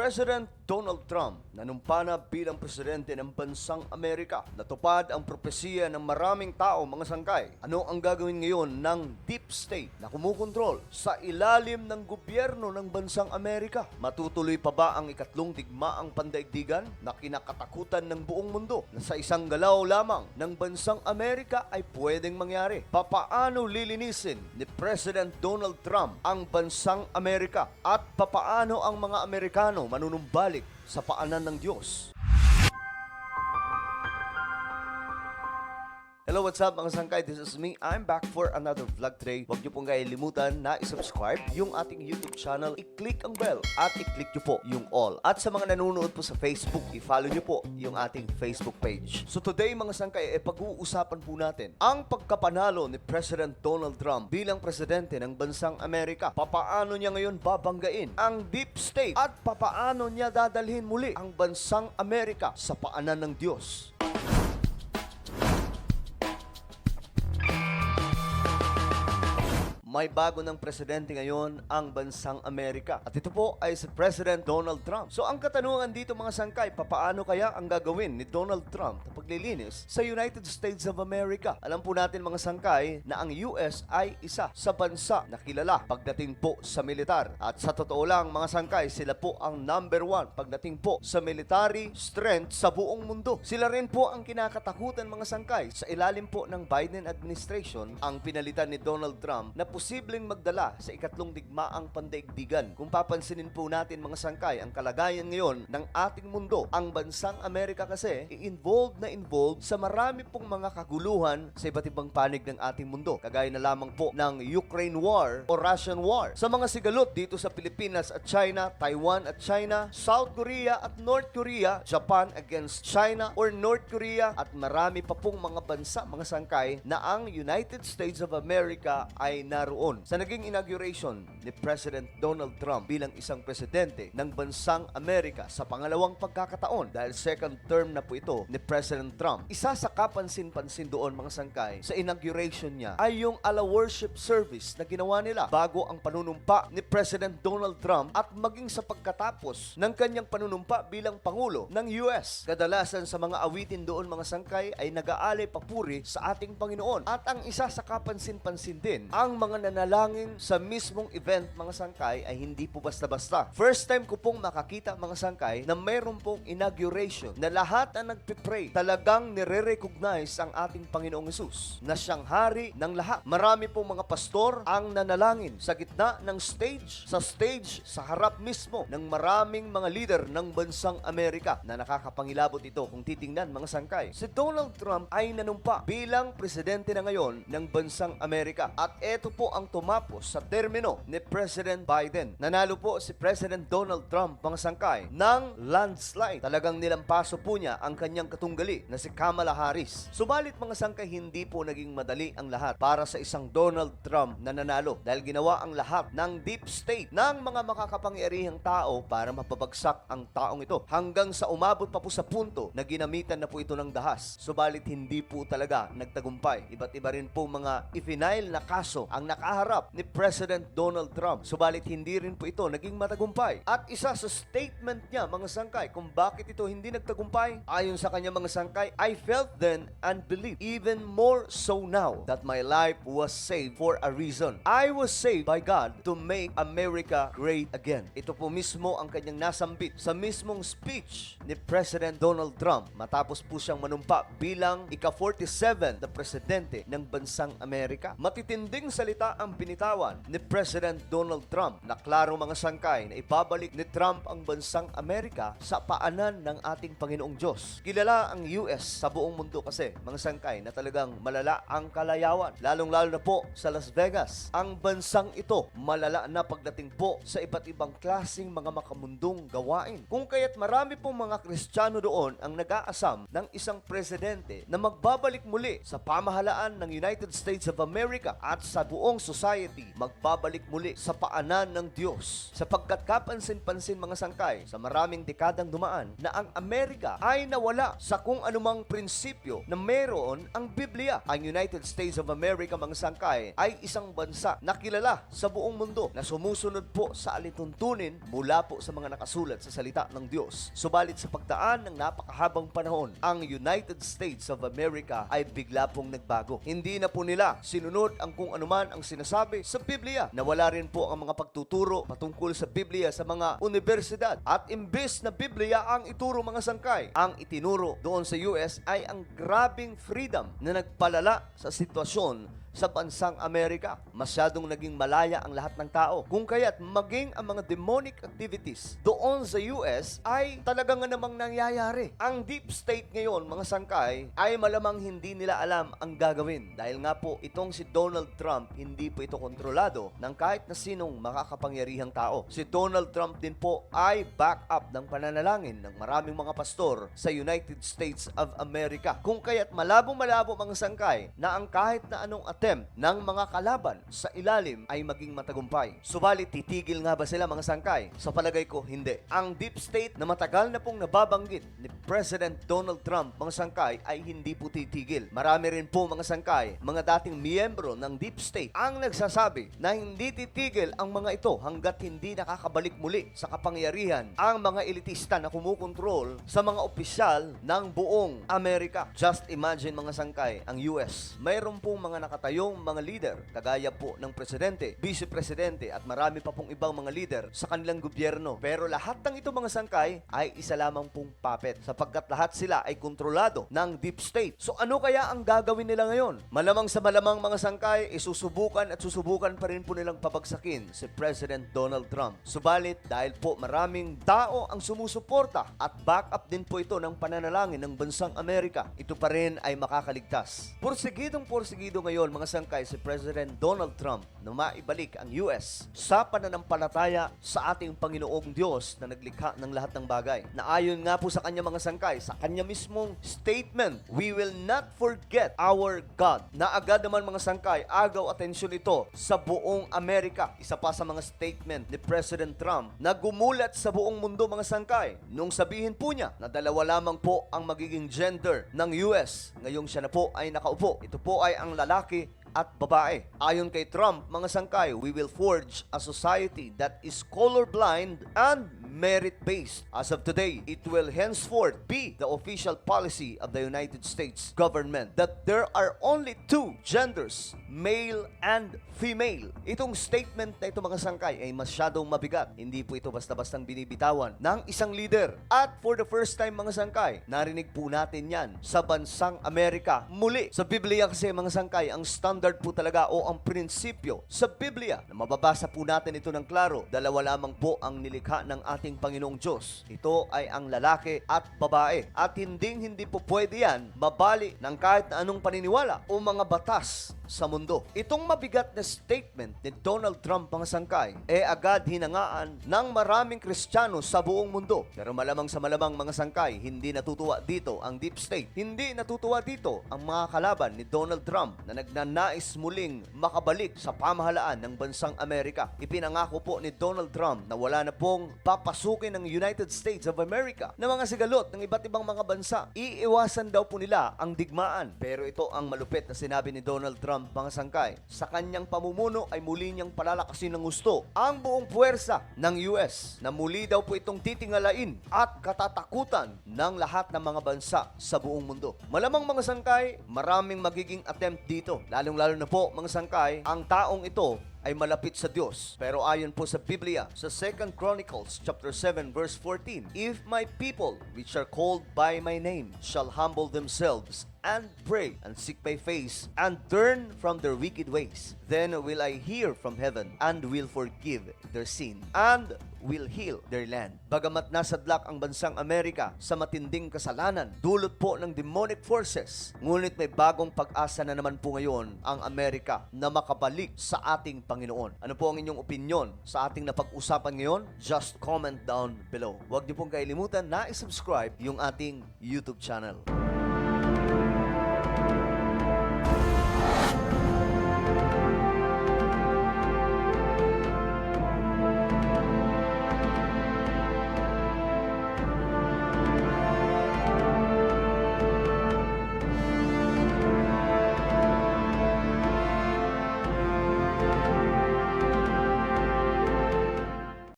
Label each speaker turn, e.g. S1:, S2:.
S1: President Donald Trump nanumpa na bilang presidente ng bansang Amerika. Natupad ang propesiya ng maraming tao mga sangkay. Ano ang gagawin ngayon ng deep state na kumukontrol sa ilalim ng gobyerno ng bansang Amerika? Matutuloy pa ba ang ikatlong digmaang pandaigdigan na kinakatakutan ng buong mundo na sa isang galaw lamang ng bansang Amerika ay pwedeng mangyari? Papaano lilinisin ni President Donald Trump ang bansang Amerika at papaano ang mga Amerikano manunumbalik sa paanan ng Diyos? Hello, what's up mga sangkay? This is me. I'm back for another vlog today. Huwag niyo pong limutan na isubscribe yung ating YouTube channel. I-click ang bell at i-click niyo po yung all. At sa mga nanonood po sa Facebook, i-follow niyo po yung ating Facebook page. So today mga sangkay, eh, pag-uusapan po natin ang pagkapanalo ni President Donald Trump bilang presidente ng bansang Amerika. Papaano niya ngayon babanggain ang deep state at papaano niya dadalhin muli ang bansang Amerika sa paanan ng Diyos. May bago ng presidente ngayon ang bansang Amerika. At ito po ay si President Donald Trump. So ang katanungan dito mga sangkay, papaano kaya ang gagawin ni Donald Trump na paglilinis sa United States of America? Alam po natin mga sangkay na ang US ay isa sa bansa na kilala pagdating po sa militar. At sa totoo lang mga sangkay, sila po ang number one pagdating po sa military strength sa buong mundo. Sila rin po ang kinakatakutan mga sangkay sa ilalim po ng Biden administration ang pinalitan ni Donald Trump na posibleng magdala sa ikatlong digmaang pandaigdigan. Kung papansinin po natin mga sangkay, ang kalagayan ngayon ng ating mundo, ang bansang Amerika kasi, i-involved na involved sa marami pong mga kaguluhan sa iba't ibang panig ng ating mundo. Kagaya na lamang po ng Ukraine War o Russian War. Sa mga sigalot dito sa Pilipinas at China, Taiwan at China, South Korea at North Korea, Japan against China or North Korea at marami pa pong mga bansa, mga sangkay na ang United States of America ay naroon sa naging inauguration ni President Donald Trump bilang isang presidente ng bansang Amerika sa pangalawang pagkakataon dahil second term na po ito ni President Trump. Isa sa kapansin-pansin doon mga sangkay sa inauguration niya ay yung ala worship service na ginawa nila bago ang panunumpa ni President Donald Trump at maging sa pagkatapos ng kanyang panunumpa bilang Pangulo ng US. Kadalasan sa mga awitin doon mga sangkay ay nag-aalay papuri sa ating Panginoon. At ang isa sa kapansin-pansin din, ang mga nanalangin sa mismong event mga sangkay ay hindi po basta-basta. First time ko pong makakita mga sangkay na mayroon pong inauguration na lahat na nagpipray talagang nire-recognize ang ating Panginoong Yesus na siyang hari ng lahat. Marami pong mga pastor ang nanalangin sa gitna ng stage, sa stage, sa harap mismo ng maraming mga leader ng bansang Amerika na nakakapangilabot ito kung titingnan mga sangkay. Si Donald Trump ay nanumpa bilang presidente na ngayon ng bansang Amerika. At ito po ang tumapos sa termino ni President Biden. Nanalo po si President Donald Trump mga sangkay ng landslide. Talagang nilampaso po niya ang kanyang katunggali na si Kamala Harris. Subalit mga sangkay hindi po naging madali ang lahat para sa isang Donald Trump na nanalo dahil ginawa ang lahat ng deep state ng mga makakapangyarihang tao para mapabagsak ang taong ito hanggang sa umabot pa po sa punto na ginamitan na po ito ng dahas. Subalit hindi po talaga nagtagumpay. Iba't iba rin po mga ifinail na kaso ang nakaharap ni President Donald Trump. Subalit hindi rin po ito naging matagumpay. At isa sa statement niya mga sangkay kung bakit ito hindi nagtagumpay, ayon sa kanya mga sangkay, I felt then and believe even more so now that my life was saved for a reason. I was saved by God to make America great again. Ito po mismo ang kanyang nasambit sa mismong speech ni President Donald Trump matapos po siyang manumpa bilang ika-47 na presidente ng bansang Amerika. Matitinding salita ang binitawan ni President Donald Trump na klaro mga sangkay na ibabalik ni Trump ang bansang Amerika sa paanan ng ating Panginoong Diyos. Kilala ang US sa buong mundo kasi mga sangkay na talagang malala ang kalayawan. Lalong-lalo na po sa Las Vegas. Ang bansang ito malala na pagdating po sa iba't ibang klasing mga makamundong gawain. Kung kaya't marami pong mga Kristiyano doon ang nag-aasam ng isang presidente na magbabalik muli sa pamahalaan ng United States of America at sa buong society magbabalik muli sa paanan ng Diyos. Sapagkat kapansin-pansin mga sangkay sa maraming dekadang dumaan na ang Amerika ay nawala sa kung anumang prinsipyo na meron ang Biblia. Ang United States of America mga sangkay ay isang bansa na kilala sa buong mundo na sumusunod po sa alituntunin mula po sa mga nakasulat sa salita ng Diyos. Subalit sa pagdaan ng napakahabang panahon, ang United States of America ay bigla pong nagbago. Hindi na po nila sinunod ang kung anuman ang sinasabi sa Biblia. Nawala rin po ang mga pagtuturo patungkol sa Biblia sa mga universidad. At imbes na Biblia ang ituro mga sangkay, ang itinuro doon sa US ay ang grabing freedom na nagpalala sa sitwasyon sa bansang Amerika. Masyadong naging malaya ang lahat ng tao. Kung kaya't maging ang mga demonic activities doon sa US ay talagang nga namang nangyayari. Ang deep state ngayon, mga sangkay, ay malamang hindi nila alam ang gagawin. Dahil nga po, itong si Donald Trump, hindi po ito kontrolado ng kahit na sinong makakapangyarihang tao. Si Donald Trump din po ay back up ng pananalangin ng maraming mga pastor sa United States of America. Kung kaya't malabo-malabo mga sangkay na ang kahit na anong attempt ng mga kalaban sa ilalim ay maging matagumpay. Subalit titigil nga ba sila mga sangkay? Sa palagay ko, hindi. Ang deep state na matagal na pong nababanggit ni President Donald Trump mga sangkay ay hindi po titigil. Marami rin po mga sangkay, mga dating miyembro ng deep state ang nagsasabi na hindi titigil ang mga ito hanggat hindi nakakabalik muli sa kapangyarihan ang mga elitista na kumukontrol sa mga opisyal ng buong Amerika. Just imagine mga sangkay, ang US. Mayroon pong mga nakatayong mga leader, kagaya po ng presidente, vice-presidente at marami pa pong ibang mga leader sa kanilang gobyerno. Pero lahat ng ito mga sangkay ay isa lamang pong puppet sapagkat lahat sila ay kontrolado ng deep state. So ano kaya ang gagawin nila ngayon? Malamang sa malamang mga sangkay, isusubukan at susubukan pa rin po nilang pabagsakin si President Donald Trump. Subalit dahil po maraming tao ang sumusuporta at backup din po ito ng pananalangin ng bansang Amerika, ito pa rin ay makakaligtas. Porsigidong porsigido ngayon mga sangkay si President Donald Trump na maibalik ang US sa pananampalataya sa ating Panginoong Diyos na naglikha ng lahat ng bagay. Na ayon nga po sa kanya mga sangkay, sa kanya mismong statement, we will not forget our God. Na agad naman mga sangkay, agaw atensyon ito sa buong Amerika. Isa pa sa mga statement ni President Trump na gumulat sa buong mundo mga sangkay nung sabihin po niya na dalawa lamang po ang magiging gender ng US. Ngayong siya na po ay nakaupo. Ito po ay ang lalaki at babae. Ayon kay Trump, mga sangkay, we will forge a society that is colorblind and merit-based. As of today, it will henceforth be the official policy of the United States government that there are only two genders, male and female. Itong statement na ito mga sangkay ay masyadong mabigat. Hindi po ito basta-bastang binibitawan ng isang leader. At for the first time mga sangkay, narinig po natin yan sa bansang Amerika. Muli, sa Biblia kasi mga sangkay, ang standard po talaga o ang prinsipyo sa Biblia na mababasa po natin ito ng klaro. Dalawa lamang po ang nilikha ng ating Panginoong Diyos. Ito ay ang lalaki at babae. At hindi hindi po pwede yan mabali ng kahit na anong paniniwala o mga batas sa mundo. Itong mabigat na statement ni Donald Trump mga e agad hinangaan ng maraming Kristiyano sa buong mundo. Pero malamang sa malamang mga sangkay, hindi natutuwa dito ang deep state. Hindi natutuwa dito ang mga kalaban ni Donald Trump na nagnanais muling makabalik sa pamahalaan ng bansang Amerika. Ipinangako po ni Donald Trump na wala na pong papasukin ng United States of America na mga sigalot ng iba't ibang mga bansa. Iiwasan daw po nila ang digmaan. Pero ito ang malupit na sinabi ni Donald Trump mga sangkay. Sa kanyang pamumuno ay muli niyang palalakasin ng gusto ang buong puwersa ng US na muli daw po itong titingalain at katatakutan ng lahat ng mga bansa sa buong mundo. Malamang mga sangkay, maraming magiging attempt dito. Lalong-lalo na po mga sangkay, ang taong ito ay malapit sa Diyos. Pero ayon po sa Biblia, sa 2 Chronicles chapter 7 verse 14, If my people, which are called by my name, shall humble themselves and pray and seek my face and turn from their wicked ways, then will I hear from heaven and will forgive their sin and will heal their land. Bagamat nasadlak ang bansang Amerika sa matinding kasalanan, dulot po ng demonic forces, ngunit may bagong pag-asa na naman po ngayon ang Amerika na makabalik sa ating Panginoon. Ano po ang inyong opinion sa ating napag-usapan ngayon? Just comment down below. Huwag niyo pong kailimutan na i-subscribe yung ating YouTube channel.